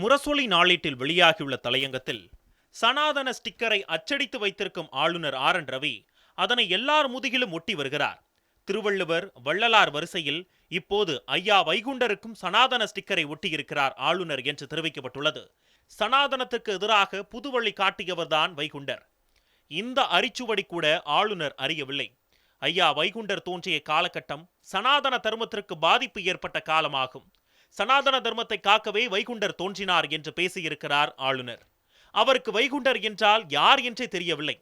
முரசொலி நாளேட்டில் வெளியாகியுள்ள தலையங்கத்தில் சனாதன ஸ்டிக்கரை அச்சடித்து வைத்திருக்கும் ஆளுநர் ஆர். என். ரவி அதனை எல்லார் முதுகிலும் ஒட்டி வருகிறார். திருவள்ளுவர் வள்ளலார் வரிசையில் இப்போது ஐயா வைகுண்டருக்கும் சனாதன ஸ்டிக்கரை ஒட்டியிருக்கிறார் ஆளுநர் என்று தெரிவிக்கப்பட்டுள்ளது. சனாதனத்துக்கு எதிராக புதுவழி காட்டியவர்தான் வைகுண்டர். இந்த அரிச்சுவடி கூட ஆளுநர் அறியவில்லை. ஐயா வைகுண்டர் தோன்றிய காலகட்டம் சனாதன தர்மத்திற்கு பாதிப்பு ஏற்பட்ட காலமாகும். சனாதன தர்மத்தை காக்கவே வைகுண்டர் தோன்றினார் என்று பேசியிருக்கிறார் ஆளுநர். அவருக்கு வைகுண்டர் என்றால் யார் என்றே தெரியவில்லை.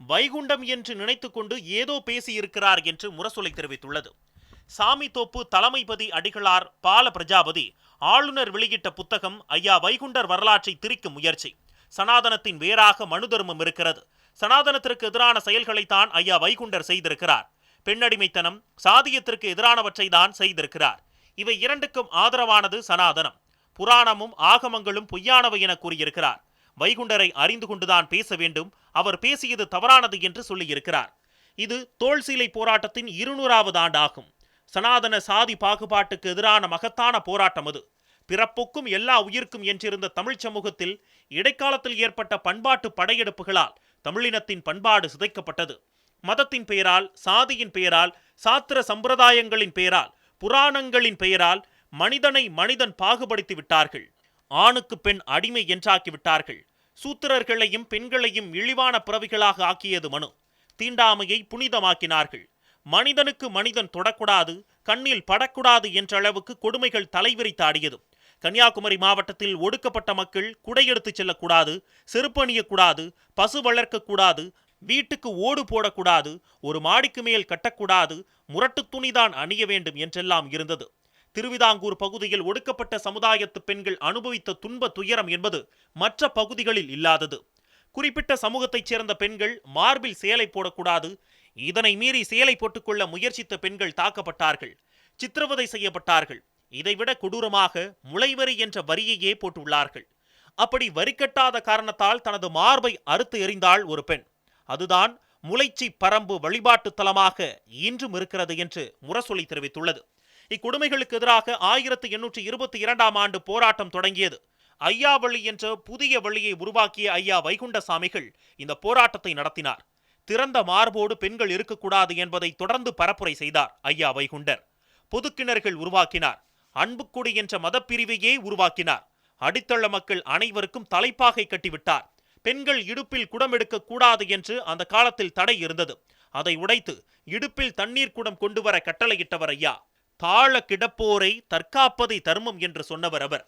வைகுண்டம் என்று நினைத்துக்கொண்டு ஏதோ பேசியிருக்கிறார் என்று முரசொலை தெரிவித்துள்ளது. சாமி தோப்பு தலைமைபதி அடிகளார் பால பிரஜாபதி ஆளுநர் வெளியிட்ட புத்தகம் ஐயா வைகுண்டர் வரலாற்றை திரிக்கும் முயற்சி. சனாதனத்தின் வேறாக மனு தர்மம் இருக்கிறது. சனாதனத்திற்கு எதிரான செயல்களைத்தான் ஐயா வைகுண்டர் செய்திருக்கிறார். பெண்ணடிமைத்தனம் சாதியத்திற்கு எதிரானவற்றை தான் செய்திருக்கிறார். இவை இரண்டுக்கும் ஆதரவானது சனாதனம். புராணமும் ஆகமங்களும் பொய்யானவை என கூறியிருக்கிறார். வைகுண்டரை அறிந்து கொண்டுதான் பேச வேண்டும். அவர் பேசியது தவறானது என்று சொல்லியிருக்கிறார். இது தோல் சீலை போராட்டத்தின் இருநூறாவது ஆண்டாகும். சனாதன சாதி பாகுபாட்டுக்கு எதிரான மகத்தான போராட்டம் அது. பிறப்புக்கும் எல்லா உயிர்க்கும் என்றிருந்த தமிழ்ச் சமூகத்தில் இடைக்காலத்தில் ஏற்பட்ட பண்பாட்டு படையெடுப்புகளால் தமிழினத்தின் பண்பாடு சிதைக்கப்பட்டது. மதத்தின் பெயரால் சாதியின் பெயரால் சாத்திர சம்பிரதாயங்களின் பெயரால் புராணங்களின் பெயரால் மனிதனை மனிதன் பாகுபடுத்தி விட்டார்கள். ஆணுக்கு பெண் அடிமை என்றாக்கி விட்டார்கள். சூத்திரர்களையும் பெண்களையும் இழிவான பிறவிகளாக ஆக்கியது மனு. தீண்டாமையை புனிதமாக்கினார்கள். மனிதனுக்கு மனிதன் தொடக்கூடாது கண்ணில் படக்கூடாது என்ற அளவுக்கு கொடுமைகள் தலைவிரித்தாடியது கன்னியாகுமரி மாவட்டத்தில் ஒடுக்கப்பட்ட மக்கள் குடையெடுத்துச் செல்லக்கூடாது செருப்பணியக்கூடாது பசு வளர்க்கக்கூடாது வீட்டுக்கு ஓடு போடக்கூடாது ஒரு மாடிக்கு மேல் கட்டக்கூடாது முரட்டு துணிதான் அணிய வேண்டும் என்றெல்லாம் இருந்தது. திருவிதாங்கூர் பகுதியில் ஒடுக்கப்பட்ட சமுதாயத்து பெண்கள் அனுபவித்த துன்ப துயரம் என்பது மற்ற பகுதிகளில் இல்லாதது. குறிப்பிட்ட சமூகத்தைச் சேர்ந்த பெண்கள் மார்பில் சேலை போடக்கூடாது. இதனை மீறி சேலை போட்டுக்கொள்ள முயற்சித்த பெண்கள் தாக்கப்பட்டார்கள். சித்திரவதை செய்யப்பட்டார்கள். இதைவிட கொடூரமாக முளைவரி என்ற வரியையே போட்டுள்ளார்கள். அப்படி வரி கட்டாத காரணத்தால் தனது மார்பை அறுத்து எறிந்தாள் ஒரு பெண். அதுதான் முளைச்சி பரம்பு வழிபாட்டு தலமாக இன்றும் இருக்கிறது என்று முரசொலி தெரிவித்துள்ளது. இக்கொடுமைகளுக்கு எதிராக ஆயிரத்து எண்ணூற்றி இருபத்தி இரண்டாம் ஆண்டு போராட்டம் தொடங்கியது. ஐயா வழி என்ற புதிய வழியை உருவாக்கிய ஐயா வைகுண்டசாமிகள் இந்த போராட்டத்தை நடத்தினார். திறந்த மார்போடு பெண்கள் இருக்கக்கூடாது என்பதை தொடர்ந்து பரப்புரை செய்தார் ஐயா வைகுண்டர். பொதுக்கிணறுகள் உருவாக்கினார். அன்புக்குடி என்ற மதப்பிரிவையே உருவாக்கினார். அடித்தள மக்கள் அனைவருக்கும் தலைப்பாகை கட்டிவிட்டார். பெண்கள் இடுப்பில் குடம் எடுக்க கூடாது என்று அந்த காலத்தில் தடை இருந்தது. அதை உடைத்து இடுப்பில் தண்ணீர் குடம் கொண்டு வர கட்டளையிட்டவர் ஐயா. தாழ கிடப்போரை தற்காப்பதை தர்மம் என்று சொன்னவர் அவர்.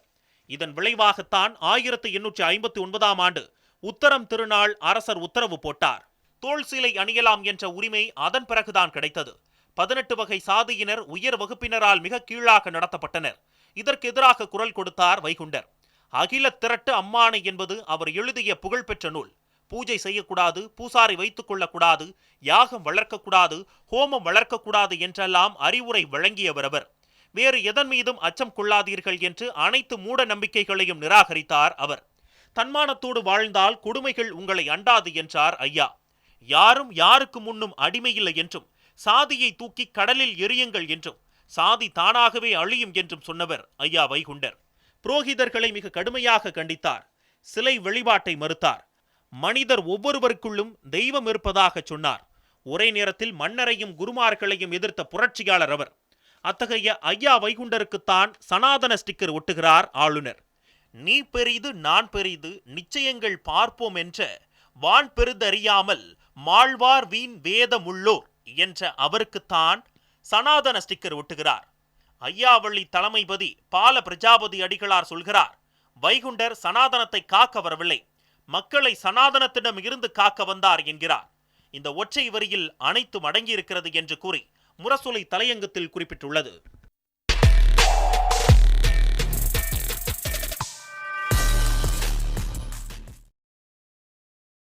இதன் விளைவாகத்தான் ஆயிரத்தி எண்ணூற்றி ஐம்பத்தி ஒன்பதாம் ஆண்டு உத்தரம் திருநாள் அரசர் உத்தரவு போட்டார். தோல் சீலை அணியலாம் என்ற உரிமை அதன் பிறகுதான் கிடைத்தது. பதினெட்டு வகை சாதியினர் உயர் வகுப்பினரால் மிக கீழாக நடத்தப்பட்டனர். இதற்கு எதிராக குரல் கொடுத்தார் வைகுண்டர். அகில திரட்டு அம்மானை என்பது அவர் எழுதிய புகழ்பெற்ற நூல். பூஜை செய்யக்கூடாது பூசாரி வைத்துக் கொள்ளக்கூடாது யாகம் வளர்க்கக்கூடாது ஹோமம் வளர்க்கக்கூடாது என்றெல்லாம் அறிவுரை வழங்கியவர் அவர். வேறு எதன் மீதும் அச்சம் கொள்ளாதீர்கள் என்று அனைத்து மூட நம்பிக்கைகளையும் நிராகரித்தார் அவர். தன்மானத்தோடு வாழ்ந்தால் கொடுமைகள் உங்களை அண்டாது என்றார் ஐயா. யாரும் யாருக்கு முன்னும் அடிமையில்லை என்றும் சாதியை தூக்கி கடலில் எரியுங்கள் என்றும் சாதி தானாகவே அழியும் என்றும் சொன்னவர் ஐயா வைகுண்டர். புரோகிதர்களை மிக கடுமையாக கண்டித்தார். சிலை வழிபாட்டை மறுத்தார். மனிதர் ஒவ்வொருவருக்குள்ளும் தெய்வம் இருப்பதாக சொன்னார். ஒரே நேரத்தில் மன்னரையும் குருமார்களையும் எதிர்த்த புரட்சியாளர் அவர். அத்தகைய ஐயா வைகுண்டருக்குத்தான் சனாதன ஸ்டிக்கர் ஒட்டுகிறார் ஆளுநர். நீ பெரிது நான் பெரிது நிச்சயங்கள் பார்ப்போம் என்ற வான் பெரிதறியாமல் மாழ்வார் வீண் வேதமுள்ளோர் என்ற அவருக்குத்தான் சனாதன ஸ்டிக்கர் ஒட்டுகிறார். ஐயாவள்ளி தலைமைபதி பால பிரஜாபதி அடிகளார் சொல்கிறார் வைகுண்டர் சனாதனத்தை காக்க வரவில்லை மக்களை சனாதனத்திடம் இருந்து காக்க வந்தார் என்கிறார். இந்த ஒற்றை வரியில் அனைத்தும் அடங்கியிருக்கிறது என்று கூறி முரசொலி தலையங்கத்தில் குறிப்பிட்டுள்ளது.